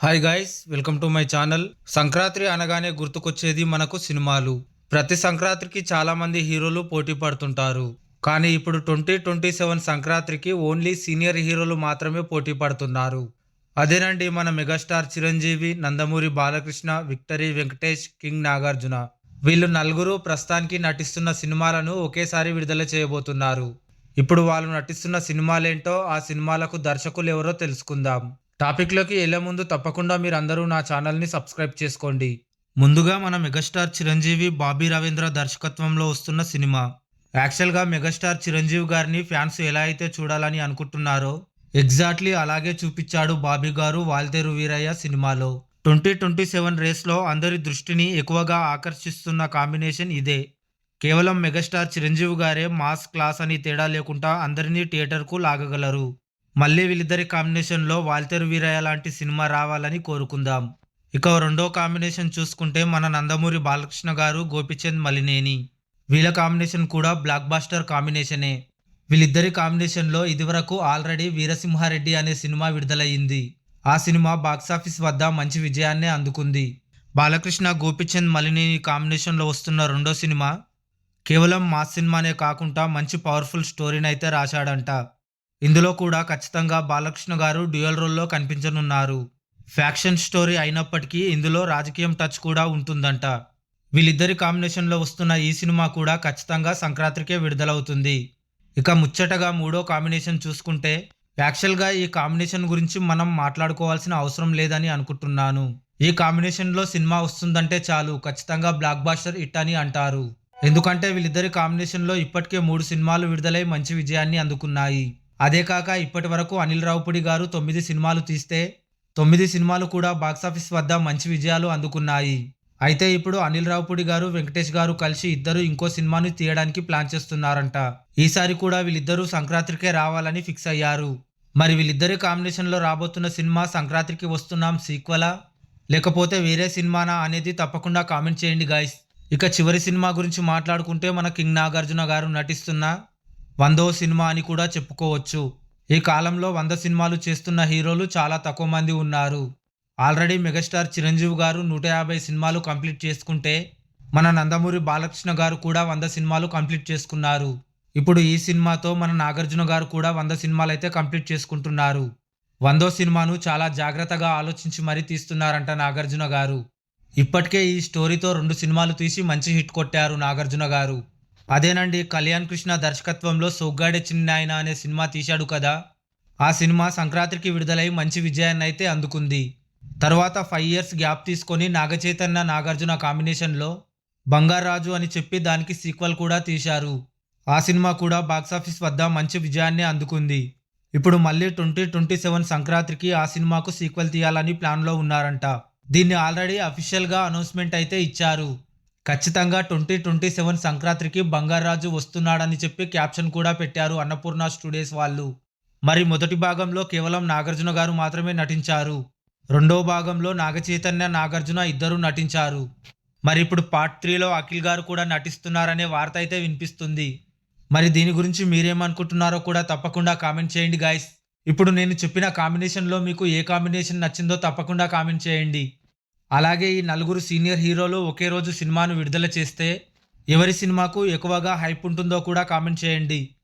Hi guys welcome to my channel Sankranti అనగానే గుర్తుకొచ్చేది మనకు సినిమాలు. ప్రతి సంక్రాంతికి చాలామంది హీరోలు పోటీ పడుతుంటారు. కానీ ఇప్పుడు ట్వంటీ ట్వంటీ సెవెన్ సంక్రాంతికి ఓన్లీ సీనియర్ హీరోలు మాత్రమే పోటీ పడుతున్నారు. అదేనండి మన megastar Chiranjeevi Nandamuri Balakrishna victory Venkatesh king Nagarjuna. వీళ్ళు నలుగురు ప్రస్తుతానికి నటిస్తున్న సినిమాలను ఒకేసారి విడుదల చేయబోతున్నారు. ఇప్పుడు వాళ్ళు నటిస్తున్న సినిమాలేంటో ఆ సినిమాలకు దర్శకులు ఎవరో తెలుసుకుందాం. టాపిక్లోకి వెళ్ళే ముందు తప్పకుండా మీరు అందరూ నా ఛానల్ని సబ్స్క్రైబ్ చేసుకోండి. ముందుగా మన మెగాస్టార్ చిరంజీవి బాబీ రవీంద్ర దర్శకత్వంలో వస్తున్న సినిమా. యాక్చువల్గా మెగాస్టార్ చిరంజీవి గారిని ఫ్యాన్స్ ఎలా అయితే చూడాలని అనుకుంటున్నారో ఎగ్జాక్ట్లీ అలాగే చూపించాడు బాబీ గారు వాల్తేరు వీరయ్య సినిమాలో. ట్వంటీ ట్వంటీ సెవెన్ రేస్లో అందరి దృష్టిని ఎక్కువగా ఆకర్షిస్తున్న కాంబినేషన్ ఇదే. కేవలం మెగాస్టార్ చిరంజీవి గారే మాస్ క్లాస్ అని తేడా లేకుండా అందరినీ థియేటర్కు లాగగలరు. మళ్ళీ వీళ్ళిద్దరి కాంబినేషన్లో వాల్తేరు వీరయ్య లాంటి సినిమా రావాలని కోరుకుందాం. ఇక రెండో కాంబినేషన్ చూసుకుంటే మన నందమూరి బాలకృష్ణ గారు గోపిచంద్ మలినేని. వీళ్ళ కాంబినేషన్ కూడా బ్లాక్ బాస్టర్ కాంబినేషనే. వీళ్ళిద్దరి కాంబినేషన్లో ఇదివరకు ఆల్రెడీ వీరసింహారెడ్డి అనే సినిమా విడుదలయ్యింది. ఆ సినిమా బాక్సాఫీస్ వద్ద మంచి విజయాన్నే అందుకుంది. బాలకృష్ణ గోపిచంద్ మలినేని కాంబినేషన్లో వస్తున్న రెండో సినిమా కేవలం మా సినిమానే కాకుండా మంచి పవర్ఫుల్ స్టోరీని అయితే రాశాడంట. ఇందులో కూడా ఖచ్చితంగా బాలకృష్ణ గారు డ్యూయల్ రోల్లో కనిపించనున్నారు. ఫ్యాక్షన్ స్టోరీ అయినప్పటికీ ఇందులో రాజకీయం టచ్ కూడా ఉంటుందంట. వీళ్ళిద్దరి కాంబినేషన్లో వస్తున్న ఈ సినిమా కూడా ఖచ్చితంగా సంక్రాంతికే విడుదలవుతుంది. ఇక ముచ్చటగా మూడో కాంబినేషన్ చూసుకుంటే యాక్చువల్గా ఈ కాంబినేషన్ గురించి మనం మాట్లాడుకోవాల్సిన అవసరం లేదని అనుకుంటున్నాను. ఈ కాంబినేషన్లో సినిమా వస్తుందంటే చాలు ఖచ్చితంగా బ్లాక్ బాస్టర్ ఇట్ అని అంటారు. ఎందుకంటే వీళ్ళిద్దరి కాంబినేషన్లో ఇప్పటికే మూడు సినిమాలు విడుదలై మంచి విజయాన్ని అందుకున్నాయి. అదే కాక ఇప్పటి వరకు అనిల్ రావుపుడి గారు తొమ్మిది సినిమాలు తీస్తే తొమ్మిది సినిమాలు కూడా బాక్సాఫీస్ వద్ద మంచి విజయాలు అందుకున్నాయి. అయితే ఇప్పుడు అనిల్ రావుపుడి గారు వెంకటేష్ గారు కలిసి ఇద్దరు ఇంకో సినిమాను తీయడానికి ప్లాన్ చేస్తున్నారంట. ఈసారి కూడా వీళ్ళిద్దరూ సంక్రాంతికే రావాలని ఫిక్స్ అయ్యారు. మరి వీళ్ళిద్దరి కాంబినేషన్లో రాబోతున్న సినిమా సంక్రాంతికి వస్తున్నాం సీక్వలా? లేకపోతే వేరే సినిమానా అనేది తప్పకుండా కామెంట్ చేయండి గాయస్. ఇక చివరి సినిమా గురించి మాట్లాడుకుంటే మన కింగ్ నాగార్జున గారు నటిస్తున్న వందో సినిమా అని కూడా చెప్పుకోవచ్చు. ఈ కాలంలో వంద సినిమాలు చేస్తున్న హీరోలు చాలా తక్కువ మంది ఉన్నారు. ఆల్రెడీ మెగాస్టార్ చిరంజీవి గారు నూట యాభై సినిమాలు కంప్లీట్ చేసుకుంటే మన నందమూరి బాలకృష్ణ గారు కూడా వంద సినిమాలు కంప్లీట్ చేసుకున్నారు. ఇప్పుడు ఈ సినిమాతో మన నాగార్జున గారు కూడా వంద సినిమాలు అయితే కంప్లీట్ చేసుకుంటున్నారు. వందో సినిమాను చాలా జాగ్రత్తగా ఆలోచించి మరీ తీస్తున్నారంట నాగార్జున గారు. ఇప్పటికే ఈ స్టోరీతో రెండు సినిమాలు తీసి మంచి హిట్ కొట్టారు నాగార్జున గారు. అదేనండి కళ్యాణ్ కృష్ణ దర్శకత్వంలో సొగ్గాడే చిన్నాయన అనే సినిమా తీశాడు కదా. ఆ సినిమా సంక్రాంతికి విడుదలై మంచి విజయాన్ని అయితే అందుకుంది. తర్వాత ఫైవ్ ఇయర్స్ గ్యాప్ తీసుకొని నాగచైతన్య నాగార్జున కాంబినేషన్లో బంగారాజు అని చెప్పి దానికి సీక్వెల్ కూడా తీశారు. ఆ సినిమా కూడా బాక్సాఫీస్ వద్ద మంచి విజయాన్ని అందుకుంది. ఇప్పుడు మళ్ళీ ట్వంటీ ట్వంటీ సెవెన్ సంక్రాంతికి ఆ సినిమాకు సీక్వెల్ తీయాలని ప్లాన్లో ఉన్నారంట. దీన్ని ఆల్రెడీ అఫీషియల్గా అనౌన్స్మెంట్ అయితే ఇచ్చారు. ఖచ్చితంగా ట్వంటీ ట్వంటీ సెవెన్ సంక్రాంతికి బంగారాజు వస్తున్నాడని చెప్పి క్యాప్షన్ కూడా పెట్టారు అన్నపూర్ణ స్టూడియోస్ వాళ్ళు. మరి మొదటి భాగంలో కేవలం నాగార్జున గారు మాత్రమే నటించారు. రెండో భాగంలో నాగచైతన్య నాగార్జున ఇద్దరూ నటించారు. మరి ఇప్పుడు పార్ట్ త్రీలో అఖిల్ గారు కూడా నటిస్తున్నారనే వార్త అయితే వినిపిస్తుంది. మరి దీని గురించి మీరేమనుకుంటున్నారో కూడా తప్పకుండా కామెంట్ చేయండి గాయస్. ఇప్పుడు నేను చెప్పిన కాంబినేషన్లో మీకు ఏ కాంబినేషన్ నచ్చిందో తప్పకుండా కామెంట్ చేయండి. అలాగే ఈ నలుగురు సీనియర్ హీరోలు ఒకే రోజు సినిమాను విడుదల చేస్తే ఎవరి సినిమాకు ఎక్కువగా హైప్ ఉంటుందో కూడా కామెంట్ చేయండి.